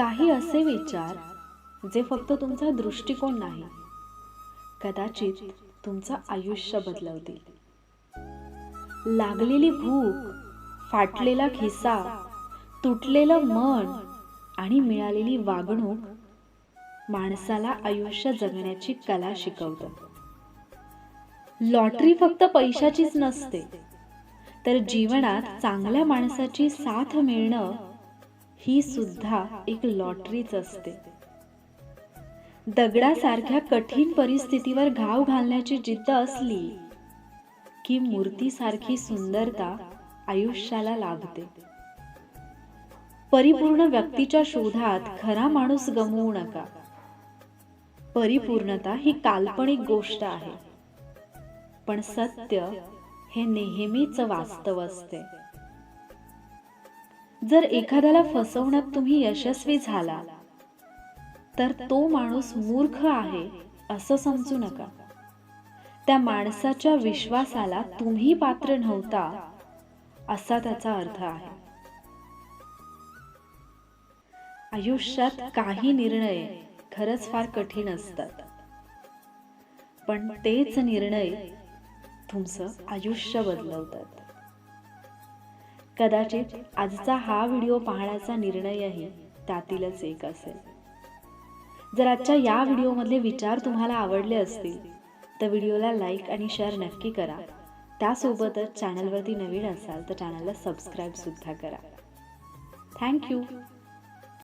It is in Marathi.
काही असे विचार जे फक्त तुमचा दृष्टिकोन नाही कदाचित तुमचं आयुष्य बदलवतील. लागलेली भूक फाटलेला खिसा तुटलेलं मन आणि मिळालेली वागणूक माणसाला आयुष्य जगण्याची कला शिकवतं. लॉटरी फक्त पैशाचीच नसते तर जीवनात चांगल्या माणसाची साथ मिळणं ही सुद्धा एक लॉटरीच असते. दगडासारख्या कठीण परिस्थितीवर घाव घालण्याची जिद्द असली की मूर्तीसारखी सुंदरता आयुष्याला लाभते. परिपूर्ण व्यक्तीच्या शोधात खरा माणूस गमवू नका. परिपूर्णता ही काल्पनिक गोष्ट आहे. पण सत्य हे नेहमीच वास्तव असते. जर एखाद्याला फसवण्यात तुम्ही यशस्वी झाला तर तो माणूस मूर्ख आहे असं समजू नका. त्या माणसाच्या विश्वासाला तुम्ही पात्र नव्हता असा त्याचा अर्थ आहे. आयुष्यात काही निर्णय खरंच फार कठीण असतात. पण तेच निर्णय तुमचं आयुष्य बदलवतात. कदाचित आजचा हा व्हिडिओ पाहण्याचा निर्णयही त्यातीलच एक असेल. जर आजच्या या व्हिडिओमधले विचार तुम्हाला आवडले असतील तर व्हिडिओला लाईक आणि शेअर नक्की करा. त्यासोबतच चॅनलवरती नवीन असाल तर चॅनलला सबस्क्राईबसुद्धा करा. थँक्यू.